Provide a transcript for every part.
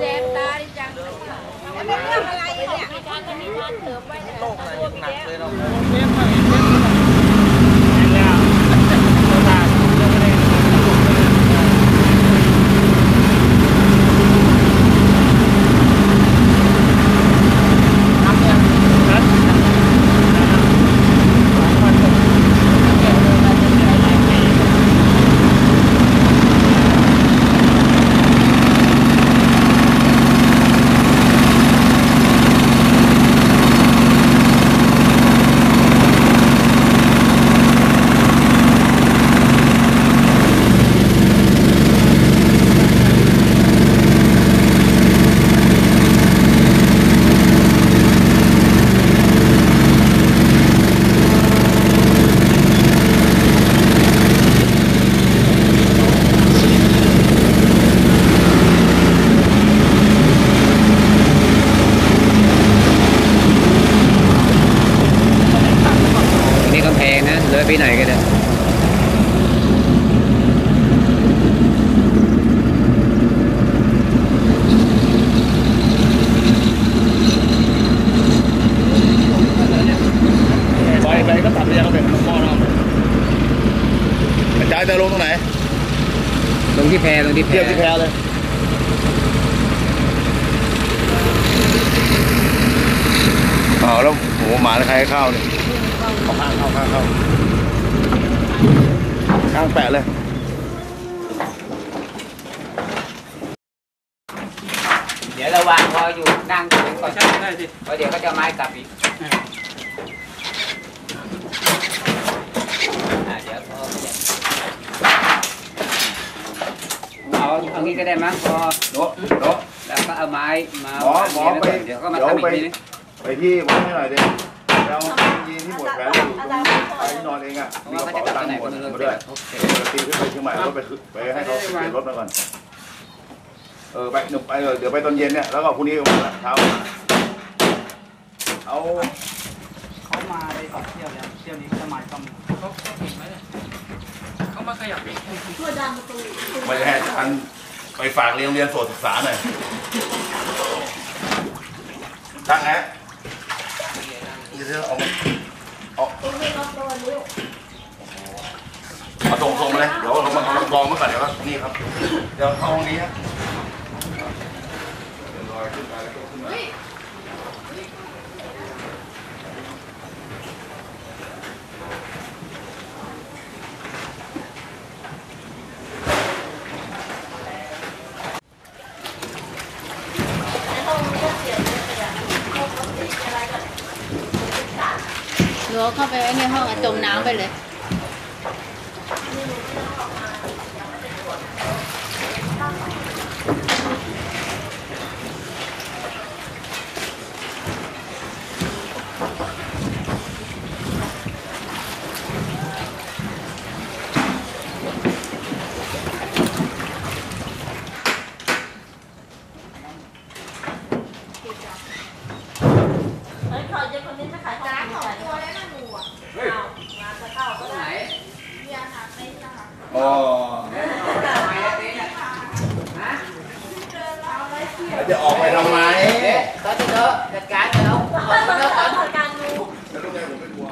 เจ็บตาดิจังแล้วเป็นเรื่องอะไรเนี่ยโลกอะไรหนักเลยเนาะ นี่กำแพงนะเลยไปไหนกันเนี่ย ไปไปก็ตัดไปยังเป็นหม้อน้ำกระจายจะลงตรงไหน ล งที่แพลงที่แพเทียบที่แพเลยเอาแล้วโอ้โหหมาใครให้ข้าวเนี่ยเอาข้างเข้าข้างเข้าข้างแปะเลยเดี๋ยวระหว่างพออยู่นั่งอยู่ก่อนใช่ใช่สิเพราะเดี๋ยวก็จะไม้กลับอีกอ่าเดี๋ยวพอ เอาเอางี้ก็ได้มั้งพอโต๊ะโต๊ะแล้วก็เอาไม้มาหมอหมอไปเดี๋ยวก็มาเดี๋ยวทำอีกไปทีนึงไปที่วัดให้หน่อยดิเรายีนที่หมดแผลอยู่ไปที่นอนเองอะเพราะมีว่ากระเขาจะเป๋ากลับตังไปไหนค์หมก็ดไม่รู้มาด้วยโอเคเดี๋ยวตีขึ้นไปเชียงใหม่แล้วไปขึ้นไปให้เขาเปลี่ยนรถมาก่อนเออไปเดี๋ยวไปเดี๋ยวไปตอนเย็นเนี่ยแล้วก็พรุ่งนี้มาเช้ามาเอาเขา มาไปสองเที่ยวแล้วเที่ยวนี้จะมาต้องเขาเขาผิดไหมเนี่ยเขามาขยับอีกไม่ได้ให้ทันไปฝากเรียนเรียนโสตศึกษาหน่อยตั้งฮะเดี๋ยวเอาเอาเอาตรงตรงๆเลย เดี๋ยวเรามาเอากองเมาก่อนเดี๋ยวนี่ครับ เดี๋ยวเข้าห้องนี้ฮะเดี๋ยวลอยขึ้นไปแล้วก็ขึ้นมา หนูเอาเข้าไปไว้ในห้องอะจมน้ำไปเลย ไหน อ๋อ ไหนอะตีเนี่ยฮะ แล้วจะออกไปทำไมเอ๊ะตอนที่เธอจัดการเธอเอาเอาเธอก่อนแล้วลูกแกผมไม่กลัว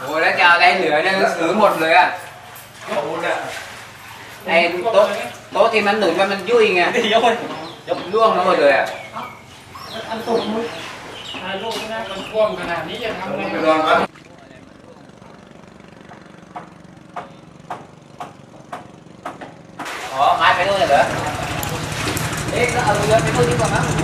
โอ้แล้วจะเอาอะไรเหลือเนี่ยถือหมดเลยอะขอบคุณเนี่ยไอ้โต๊ะโต๊ะที่มันหนุนมันมันยุ่ยไงเดี๋ยวคนร่วงทั้งหมดเลยอะอันสูงถ่ายรูปนะมันท่วมขนาดนี้จะทำไงไปนอนครับ อ๋อไม้ไปนู่นเลยเหรอเอ๊ะก็เอา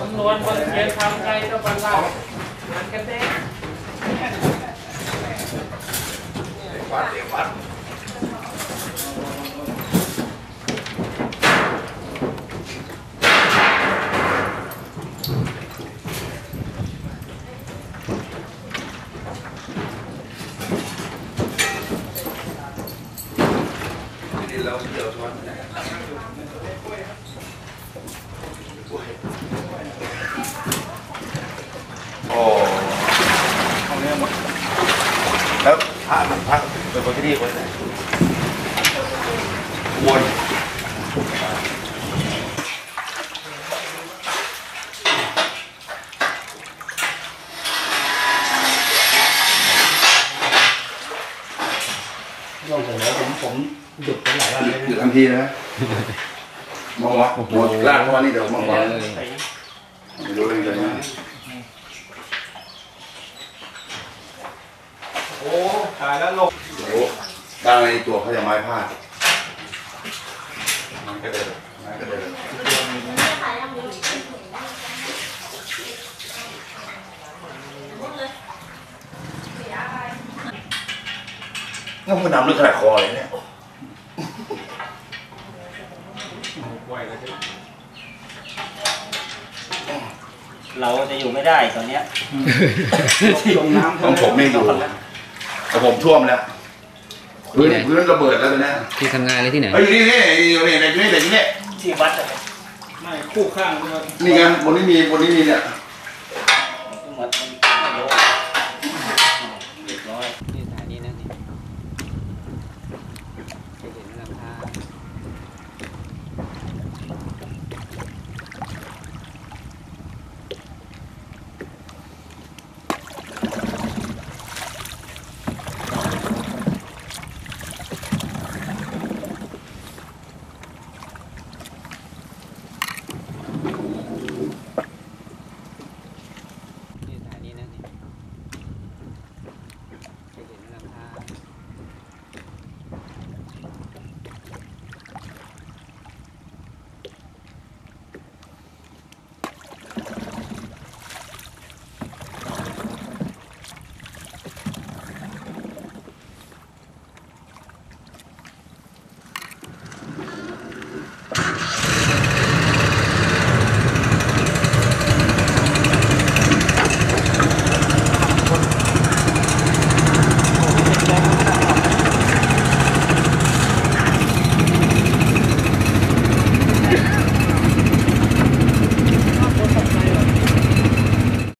จำนวนคนเขียนทำใจก็บรรลาเหมือนกันเด้ พระเป็นคนที่นี่คนไหนวนลงจากไหนผมผมหยุดไปหลายวันเลยอยู่ทันทีนะมองวะหมดลากเข้ามานี่เดี๋ยวมองวะไม่รู้เรื่องเลยนะโอ้ตายแล้วลง โอ้ตั้งในตัวเขาจะไม้พาดมันก็เดินมันก็เดินงั้นมันดำลึกขนาดคอเลยเนี่ยเราจะอยู่ไม่ได้ตอนเนี้ยลงน้ำของผมไม่อยู่แต่ผมท่วมแล้ว พื้นพื้นระเบิดแล้วตอนเนี้ยที่ทำงานเลยที่ไหนเฮ้ยอยู่นี่นี่อยู่นี่อยู่นี่อยู่นี่อยู่นี่ที่วัดอะไม่คู่ข้างด้วยนี่ไงบนนี้มีบนนี้มีเนี่ย